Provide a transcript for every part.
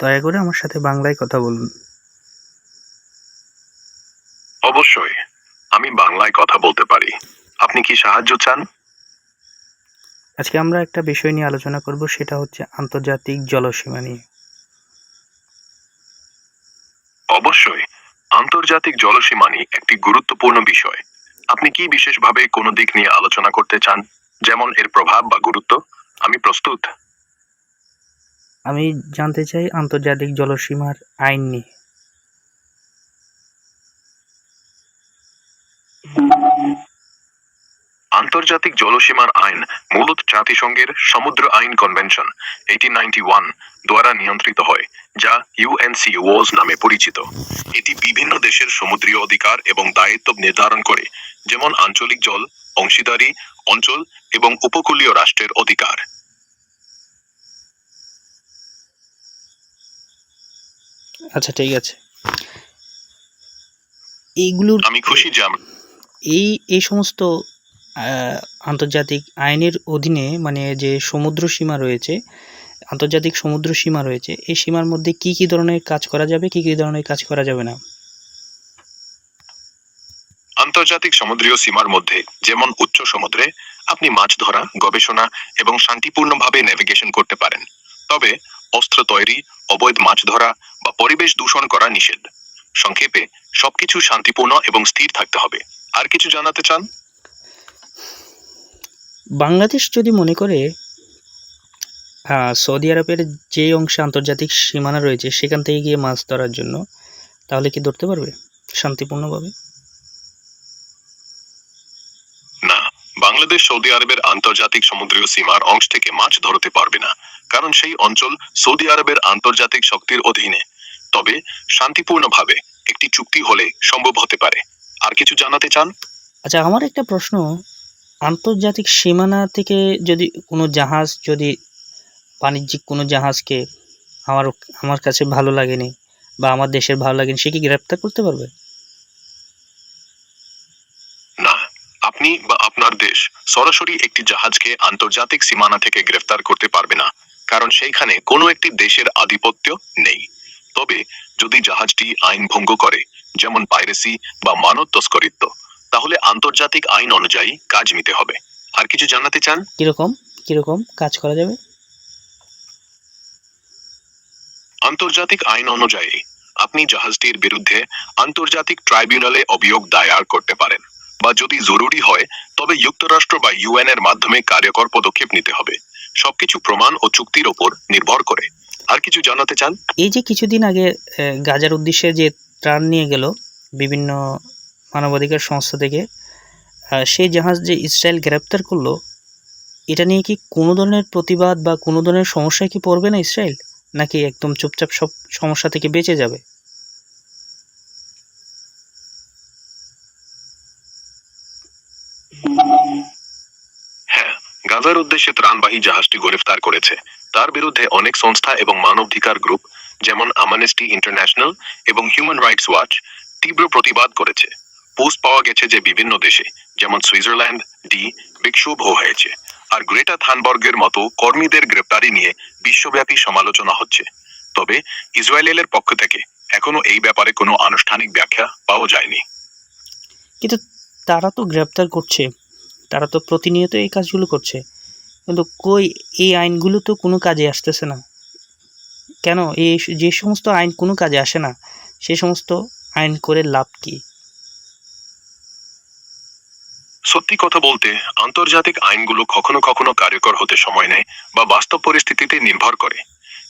দয়া করে আমার সাথে বাংলায় কথা বলুন। অবশ্যই আমি বাংলায় কথা বলতে পারি। আপনি কি সাহায্য চান? আজকে আমরা একটা বিষয় নিয়ে আলোচনা করব সেটা হচ্ছে আন্তর্জাতিক জলসীমা নিয়ে। অবশ্যই আন্তর্জাতিক জলসীমানি একটি গুরুত্বপূর্ণ বিষয়। আপনি কি বিশেষভাবে কোনো দিক নিয়ে আলোচনা করতে চান? যেমন এর প্রভাব বা গুরুত্ব? আমি প্রস্তুত। আমি জানতে চাই আন্তর্জাতিক জলসীমার আইন নিয়ে। আন্তর্জাতিক জলসীমার আইন মূলত জাতিসংঘের সমুদ্র আইন কনভেনশন এইটিন নাইনটি ওয়ান দ্বারা নিয়ন্ত্রিত হয়, যা ইউএনসিওস নামে পরিচিত। এটি বিভিন্ন দেশের সমুদ্রীয় অধিকার এবং দায়িত্ব নির্ধারণ করে, যেমন আঞ্চলিক জল, অংশীদারি, অঞ্চল এবং উপকূলীয় রাষ্ট্রের অধিকার। আচ্ছা ঠিক আছে। এইগুলোর আমি খুশি যে এই এই সমস্ত আন্তর্জাতিক আইনের অধীনে মানে যে সমুদ্র সীমা রয়েছে আন্তর্জাতিক সমুদ্র সীমা রয়েছে এই সীমার মধ্যে কি কি ধরনের কাজ করা যাবে কি কি ধরনের কাজ করা যাবে না? আন্তর্জাতিক সমুদ্রীয় সীমার মধ্যে যেমন উচ্চ সমুদ্রে আপনি মাছ ধরা গবেষণা এবং শান্তিপূর্ণভাবে নেভিগেশন করতে পারেন। তবে অস্ত্র তৈরি, অবৈধ মাছ ধরা বা পরিবেশ দূষণ করা নিষেধ। সংক্ষেপে, সবকিছু শান্তিপূর্ণ এবং স্থির থাকতে হবে। আর কিছু জানাতে চান? বাংলাদেশ যদি মনে করে সৌদি আরবের যে অংশে আন্তর্জাতিক সীমানা রয়েছে, সেখান থেকে গিয়ে মাছ ধরার জন্য, তাহলে কি ধরতে পারবে? শান্তিপূর্ণভাবে না বাংলাদেশ সৌদি আরবের আন্তর্জাতিক সমুদ্রীয় সীমার অংশ থেকে মাছ ধরতে পারবে না কারণ সেই অঞ্চল সৌদি আরবের আন্তর্জাতিক শক্তির অধীনে। তবে শান্তিপূর্ণভাবে একটি চুক্তি হলে সম্ভব হতে পারে। আর কিছু জানাতে চান? আচ্ছা আমার একটা প্রশ্ন। আন্তর্জাতিক সীমানা থেকে যদি কোনো জাহাজ যদি বাণিজ্যিক কোনো জাহাজকে আমার আমার কাছে ভালো লাগেনি বা আমার দেশের ভালো লাগেনি সে কি গ্রেপ্তার করতে পারবে? না আপনি বা দেশ সরাসরি একটি জাহাজকে আন্তর্জাতিক সীমানা থেকে গ্রেফতার করতে পারবে না কারণ সেইখানে কোনো একটি দেশের আধিপত্য নেই। তবে যদি জাহাজটি আইন ভঙ্গ করে যেমন পাইরেসি বা মানব তস্করিত্ব তাহলে আন্তর্জাতিক আইন অনুযায়ী কাজ নিতে হবে। আর কিছু জানাতে চান? কীরকম? কীরকম কাজ করা যাবে? আন্তর্জাতিক আইন অনুযায়ী আপনি জাহাজটির বিরুদ্ধে আন্তর্জাতিক ট্রাইব্যুনালে অভিযোগ দায়ের করতে পারেন। বা যদি জরুরি হয়, তবে যুক্তরাষ্ট্র বা ইউএন এর মাধ্যমে কার্যকর পদক্ষেপ নিতে হবে। সবকিছু প্রমাণ ও চুক্তির ওপর নির্ভর করে। আর কিছু জানাতে চান? এই যে কিছুদিন আগে গাজার উদ্দেশ্যে যে ত্রাণ নিয়ে গেল বিভিন্ন মানবাধিকার সংস্থা থেকে সেই জাহাজ যে ইসরায়েল গ্রেপ্তার করল, এটা নিয়ে কি কোনো ধরনের প্রতিবাদ বা কোনো ধরনের সমস্যায় কি পড়বে না ইসরায়েল? নাকি একদম চুপচাপ সব সমস্যা থেকে বেঁচে যাবে হ্যাঁ গাজার উদ্দেশ্যে ত্রাণবাহী জাহাজটি গ্রেফতার করেছে। তার বিরুদ্ধে অনেক সংস্থা এবং মানবাধিকার গ্রুপ, যেমন আমানেস্টি ইন্টারন্যাশনাল এবং হিউম্যান রাইটস ওয়াচ তীব্র প্রতিবাদ করেছে। পোস্ট পাওয়া গেছে যে বিভিন্ন দেশে, যেমন সুইজারল্যান্ড, ডি, বিক্ষোভ হয়েছে। আর গ্রেটা থানবর্গের মতো কর্মীদের গ্রেপ্তারি নিয়ে বিশ্বব্যাপী সমালোচনা হচ্ছে। তবে ইসরায়েলের পক্ষ থেকে এখনও এই ব্যাপারে কোনো আনুষ্ঠানিক ব্যাখ্যা পাওয়া যায়নি। কিন্তু তারা তো গ্রেপ্তার করছে। তারা তো প্রতিনিয়ত এই কাজগুলো করছে। কিন্তু কই এই আইনগুলো তো কোনো কাজে আসতেছে না। কেন? এই যে সমস্ত আইন কোনো কাজে আসে না সেই সমস্ত আইন করে লাভ কি? সত্যি কথা বলতে, আন্তর্জাতিক আইনগুলো কখনো কখনো কার্যকর হতে সময় নেয় বা বাস্তব পরিস্থিতিতে নির্ভর করে।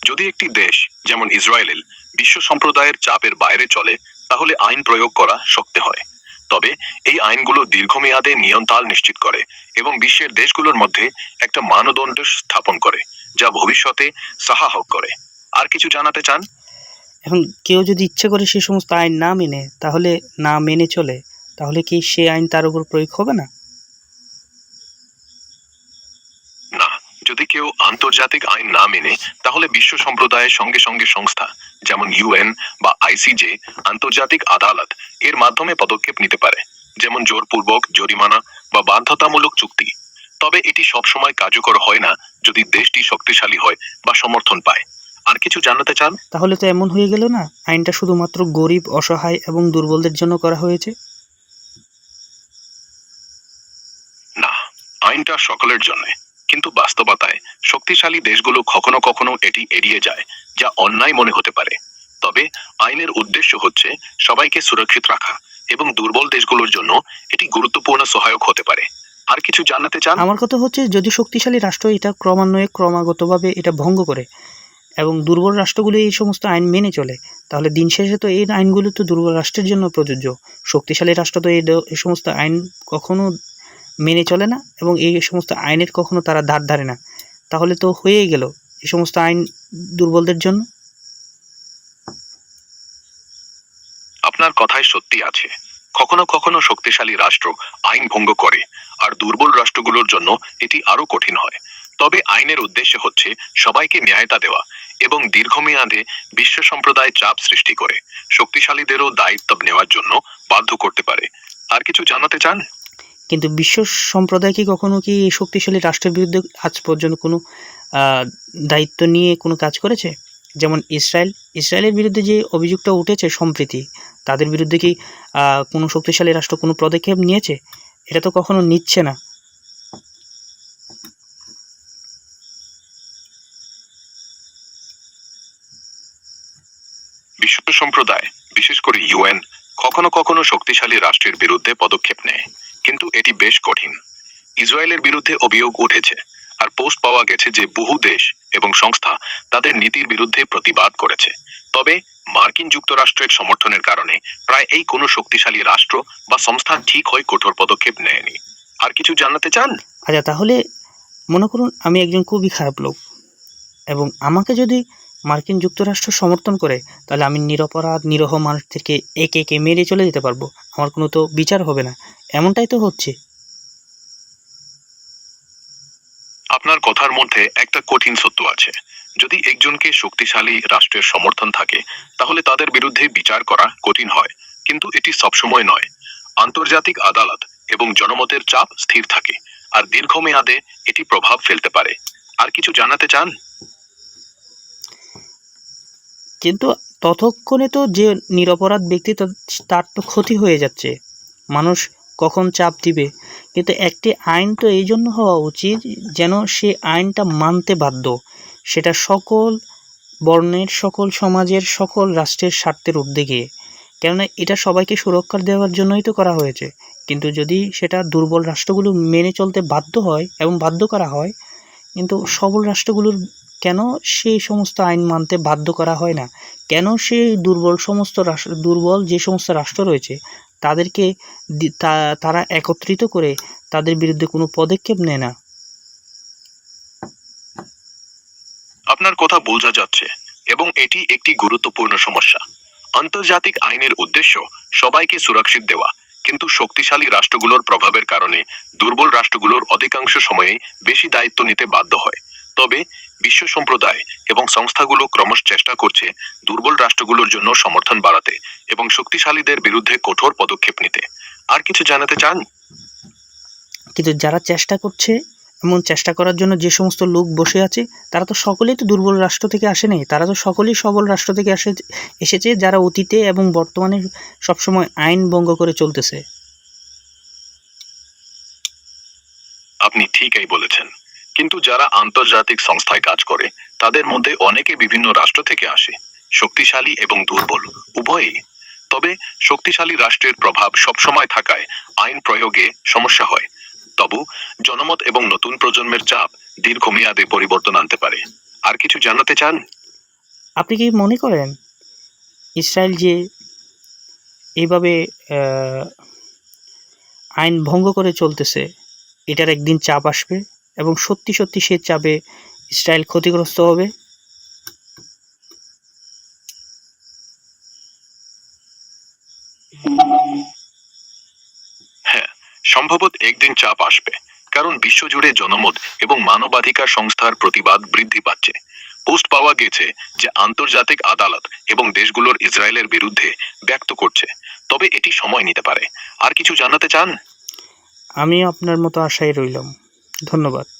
যদি একটি দেশ, যেমন ইসরায়েল বিশ্ব সম্প্রদায়ের চাপের বাইরে চলে, তাহলে আইন প্রয়োগ করা শক্ত হয়। তবে এই আইনগুলো দীর্ঘমেয়াদে নিয়ন্তাল নিশ্চিত করে এবং বিশ্বের দেশগুলোর মধ্যে একটা মানদণ্ড স্থাপন করে, যা ভবিষ্যতে সাহায্য করে। আর কিছু জানাতে চান? এখন কেউ যদি ইচ্ছে করে সে সমস্ত আইন না মেনে, তাহলে না মেনে চলে, তাহলে কি সে আইন তার উপর প্রয়োগ হবে না না যদি কেউ আন্তর্জাতিক আইন না মেনে তাহলে বিশ্ব সম্প্রদায়ের সঙ্গে সঙ্গে সংস্থা যেমন ইউএন বা আইসিজে আন্তর্জাতিক আদালত এর মাধ্যমে পদক্ষেপ নিতে পারে যেমন জোরপূর্বক জরিমানা বা বাধ্যতামূলক চুক্তি। তবে এটি সবসময় কার্যকর হয় না যদি দেশটি শক্তিশালী হয় বা সমর্থন পায়। আর কিছু জানাতে চান? তাহলে তো এমন হয়ে গেল না আইনটা শুধুমাত্র গরিব অসহায় এবং দুর্বলদের জন্য করা হয়েছে? না আইনটা সকলের জন্য। কিন্তু বাস্তবতায়। শক্তিশালী দেশগুলো কখনো কখনো এটি এড়িয়ে যায়, যা অন্যায় মনে হতে পারে। তবে আইনের উদ্দেশ্য হচ্ছে সবাইকে সুরক্ষিত রাখা এবং দুর্বল দেশগুলোর জন্য এটি গুরুত্বপূর্ণ সহায়ক হতে পারে। আর কিছু জানাতে চান? আমার কথা হচ্ছে, যদি শক্তিশালী রাষ্ট্র এটা ক্রমান্বয়ে ক্রমাগতভাবে এটা ভঙ্গ করে এবং দুর্বল রাষ্ট্রগুলো এই সমস্ত আইন মেনে চলে, তাহলে দিন শেষে তো এই আইনগুলো তো দুর্বল রাষ্ট্রের জন্য প্রযোজ্য। শক্তিশালী রাষ্ট্র তো এই সমস্ত আইন কখনো মেনে চলে না এবং এই সমস্ত আইনের কখনো তারা ধার ধারে না। তাহলে তো হয়েই গেল এই সমস্ত আইন দুর্বলদের জন্য। আপনার কথায় সত্যি আছে। কখনো কখনো শক্তিশালী রাষ্ট্র আইন ভঙ্গ করে, আর দুর্বল রাষ্ট্রগুলোর জন্য এটি আরও কঠিন হয়। তবে আইনের উদ্দেশ্য হচ্ছে সবাইকে ন্যায়তা দেওয়া এবং দীর্ঘমেয়াদে বিশ্ব সম্প্রদায় চাপ সৃষ্টি করে। শক্তিশালীদেরও দায়িত্ব নেওয়ার জন্য বাধ্য করতে পারে। আর কিছু জানাতে চান? কিন্তু বিশ্ব সম্প্রদায় কি কখনো কি শক্তিশালী রাষ্ট্রের বিরুদ্ধে আজ পর্যন্ত কোনো দায়িত্ব নিয়ে কোনো কাজ করেছে? যেমন ইসরায়েল, ইসরায়েলের বিরুদ্ধে যে অভিযোগটা উঠেছে সম্প্রীতি, তাদের বিরুদ্ধে কি কোনো শক্তিশালী রাষ্ট্র কোনো পদক্ষেপ নিয়েছে? এটা তো কখনো নিচ্ছে না। বিশ্ব সম্প্রদায়, বিশেষ করে ইউএন, কখনো কখনো শক্তিশালী রাষ্ট্রের বিরুদ্ধে পদক্ষেপ নেয়। কিন্তু এটি বেশ কঠিন। ইসরায়েলের বিরুদ্ধে অভিযোগ উঠেছে আর পোস্ট পাওয়া গেছে যে বহু দেশ এবং সংস্থা তাদের নীতির বিরুদ্ধে প্রতিবাদ করেছে। তবে মার্কিন যুক্তরাষ্ট্রের সমর্থনের কারণে প্রায় এই কোনো শক্তিশালী রাষ্ট্র বা সংস্থা ঠিক হয়ে কঠোর পদক্ষেপ নেয়নি। আর কিছু জানাতে চান? আচ্ছা তাহলে মনে করুন আমি একজন খুবই খারাপ লোক এবং আমাকে যদি মার্কিন যুক্তরাষ্ট্র সমর্থন করে, তাহলে আমি নিরপরাধ, নিরহ মানুষদেরকে একে একে মেরে চলে যেতে পারব। আমার কোনো তো বিচার হবে না। এমনটাই তো হচ্ছে। আপনার কথার মধ্যে একটা কঠিন সত্য আছে। যদি একজনকে শক্তিশালী রাষ্ট্রের সমর্থন থাকে তাহলে তাদের বিরুদ্ধে বিচার করা কঠিন হয় কিন্তু এটি সবসময় নয়। আন্তর্জাতিক আদালত এবং জনমতের চাপ স্থির থাকে আর দীর্ঘমেয়াদে এটি প্রভাব ফেলতে পারে। আর কিছু জানাতে চান? কিন্তু ততক্ষণে তো যে নিরপরাধ ব্যক্তি তার তো ক্ষতি হয়ে যাচ্ছে। মানুষ কখন চাপ দিবে। কিন্তু একটি আইন তো এই জন্য হওয়া উচিত যেন সে আইনটা মানতে বাধ্য। সেটা সকল বর্ণের, সকল সমাজের, সকল রাষ্ট্রের স্বার্থের ঊর্ধ্বে গিয়ে কেননা এটা সবাইকে সুরক্ষা দেওয়ার জন্যই তো করা হয়েছে। কিন্তু যদি সেটা দুর্বল রাষ্ট্রগুলো মেনে চলতে বাধ্য হয় এবং বাধ্য করা হয়, কিন্তু সবল রাষ্ট্রগুলোর কেন সেই সমস্ত আইন মানতে বাধ্য করা হয় না? কেন সেই দুর্বল সমস্ত রাষ্ট্র, দুর্বল যে সমস্ত রাষ্ট্র রয়েছে তাদেরকে তারা একত্রিত করে তাদের বিরুদ্ধে কোনো পদক্ষেপ নেয় না। আপনার কথা বোঝা যাচ্ছে এবং এটি একটি গুরুত্বপূর্ণ সমস্যা। আন্তর্জাতিক আইনের উদ্দেশ্য সবাইকে সুরক্ষিত দেওয়া, কিন্তু শক্তিশালী রাষ্ট্রগুলোর প্রভাবের কারণে দুর্বল রাষ্ট্রগুলোর অধিকাংশ সময়ে বেশি দায়িত্ব নিতে বাধ্য হয়। তবে বিশ্ব সম্প্রদায় এবং সংস্থাগুলো ক্রমশ চেষ্টা করছে দুর্বল রাষ্ট্রগুলোর জন্য সমর্থন বাড়াতে এবং শক্তিশালীদের বিরুদ্ধে কঠোর পদক্ষেপ নিতে। আর কিছু জানাতে চান? কিন্তু যারা চেষ্টা করছে এমন চেষ্টা করার জন্য যে সমস্ত লোক বসে আছে তারা তো সকলেই তো দুর্বল রাষ্ট্র থেকে আসে নাই তারা তো সকলেই সবল রাষ্ট্র থেকে আসে এসেছে যারা অতীতে এবং বর্তমানে সবসময় আইন ভঙ্গ করে চলতেছে। আপনি ঠিকই বলেছেন। কিন্তু যারা আন্তর্জাতিক সংস্থায় কাজ করে, তাদের মধ্যে অনেকে বিভিন্ন রাষ্ট্র থেকে আসে, শক্তিশালী এবং দুর্বল, উভয়ই। তবে শক্তিশালী রাষ্ট্রের প্রভাব সবসময় থাকায় আইন প্রয়োগে সমস্যা হয়। তবু জনমত এবং নতুন প্রজন্মের চাপ দীর্ঘমেয়াদে পরিবর্তন আনতে পারে। আর কিছু জানাতে চান? আপনি কি মনে করেন ইসরায়েল যে এইভাবে আইন ভঙ্গ করে চলতেছে, এটার একদিন চাপ আসবে? এবং সত্যি সত্যি সে চাপে ইসরায়েল ক্ষতিগ্রস্ত হবে। হ্যাঁ সম্ভবত একদিন চাপ আসবে কারণ বিশ্বজুড়ে জনমত এবং মানবাধিকার সংস্থার প্রতিবাদ বৃদ্ধি পাচ্ছে। পোস্ট পাওয়া গেছে যে আন্তর্জাতিক আদালত এবং দেশগুলোর ইসরায়েলের বিরুদ্ধে ব্যক্ত করছে তবে এটি সময় নিতে পারে। আর কিছু জানাতে চান? আমি আপনার মতো আশায় রইলাম। ধন্যবাদ।